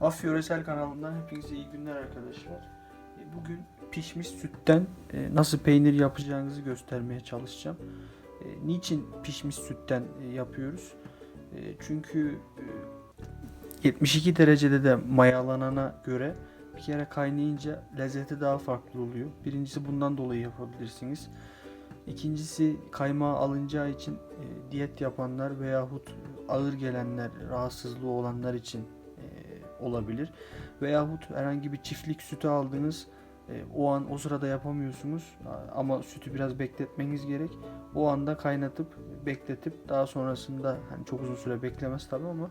Af Yöresel kanalından hepinize iyi günler arkadaşlar. E, Bugün pişmiş sütten e, nasıl peynir yapacağınızı göstermeye çalışacağım. E, Niçin pişmiş sütten yapıyoruz? Çünkü e, 72 derecede de mayalanana göre bir kere kaynayınca lezzeti daha farklı oluyor. Birincisi bundan dolayı yapabilirsiniz. İkincisi kaymağı alınacağı için diyet yapanlar veyahut ağır gelenler, rahatsızlığı olanlar için olabilir. Veyahut herhangi bir çiftlik sütü aldınız. e, o an o sırada yapamıyorsunuz ama sütü biraz bekletmeniz gerek. O anda kaynatıp bekletip daha sonrasında hani çok uzun süre beklemez tabi ama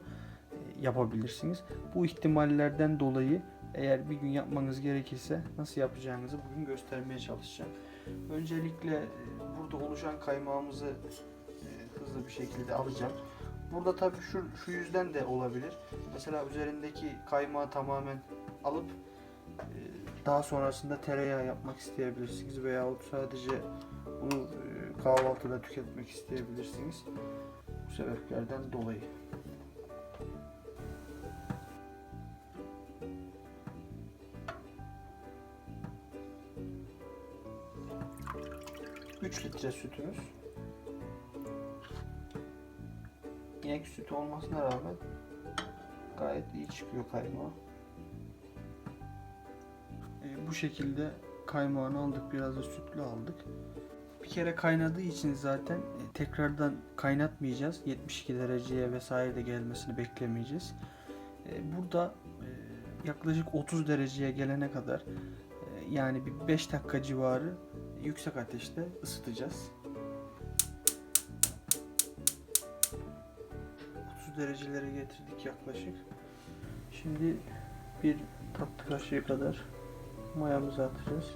e, yapabilirsiniz. Bu ihtimallerden dolayı eğer bir gün yapmanız gerekirse nasıl yapacağınızı bugün göstermeye çalışacağım. Öncelikle e, burada oluşan kaymağımızı hızlı bir şekilde alacağım. Burada tabii şu, şu yüzden de olabilir. Mesela üzerindeki kaymağı tamamen alıp e, daha sonrasında tereyağı yapmak isteyebilirsiniz veyahut sadece bunu e, kahvaltıda tüketmek isteyebilirsiniz. Bu sebeplerden dolayı. Üç litre sütümüz. İnek sütü olmasına rağmen gayet iyi çıkıyor kaymağı. E, bu şekilde kaymağını aldık. Biraz da sütlü aldık. Bir kere kaynadığı için zaten e, tekrardan kaynatmayacağız. 72 dereceye vesaire de gelmesini beklemeyeceğiz. E, burada e, yaklaşık 30 dereceye gelene kadar yani bir 5 dakika civarı yüksek ateşte ısıtacağız. 30 derecelere getirdik yaklaşık. Şimdi bir tatlı kaşığı kadar mayamızı atacağız.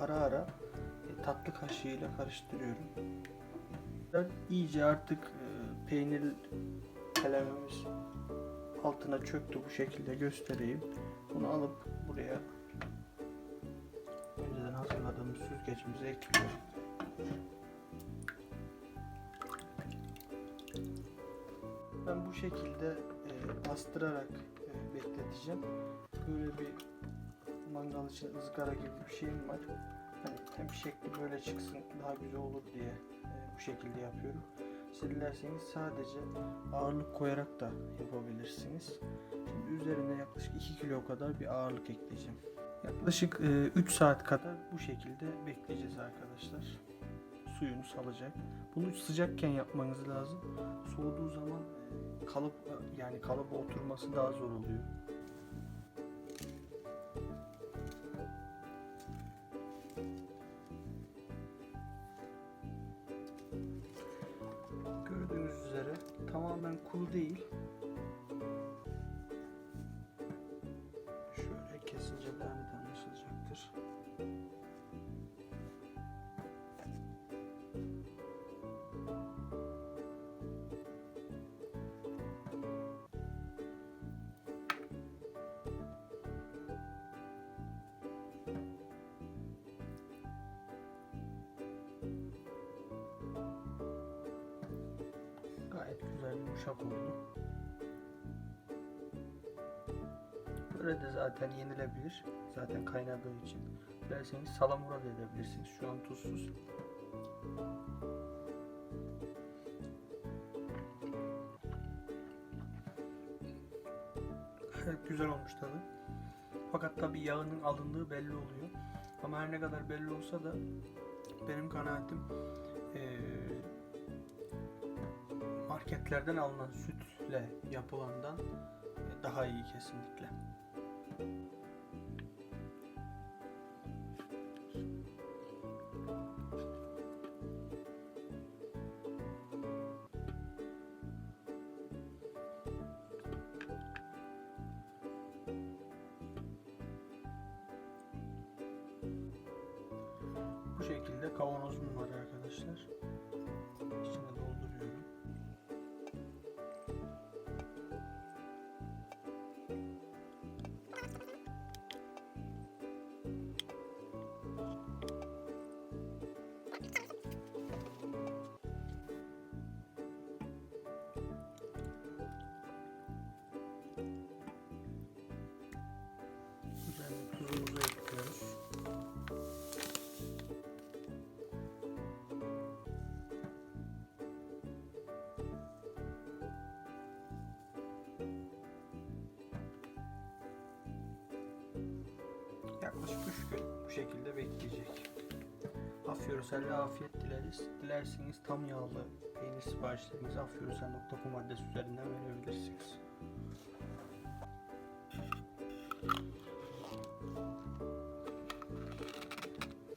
Ara ara e, tatlı kaşığıyla karıştırıyorum. İyice artık e, peynir kalemimiz altına çöktü bu şekilde göstereyim. Bunu alıp buraya önceden hazırladığımız süzgecimize ekliyorum. Ben bu şekilde e, bastırarak e, bekleteceğim. Böyle bir mangal için ızgara gibi bir şeyim var. Hani hem şekli böyle çıksın daha güzel olur diye e, bu şekilde yapıyorum. Siz dilerseniz sadece ağırlık koyarak da yapabilirsiniz. Şimdi üzerine yaklaşık 2 kilo kadar bir ağırlık ekleyeceğim. Yaklaşık 3 saat kadar bu şekilde bekleyeceğiz arkadaşlar. Suyunu salacak. Bunu sıcakken yapmanız lazım. Soğuduğu zaman kalıp yani kalıba oturması daha zor oluyor. Gördüğünüz üzere tamamen kuru değil. Şöyle kesince daha net anlaşılacaktır. Yumuşak oldu. Böyle de zaten yenilebilir. Zaten kaynadığı için. Dilerseniz salamura da edebilirsiniz. Şu an tuzsuz. Gayet güzel olmuş tabi. Fakat tabi yağının alındığı belli oluyor. Ama her ne kadar belli olsa da benim kanaatim eee marketlerden alınan sütle yapılandan daha iyi kesinlikle. Bu şekilde kavanozum var arkadaşlar. yaklaşık 3 gün bu şekilde bekleyecek. Afyörösel'e afiyet dileriz. Dilerseniz tam yağlı peynir siparişlerinizi afyörösel.com adresi üzerinden verebilirsiniz.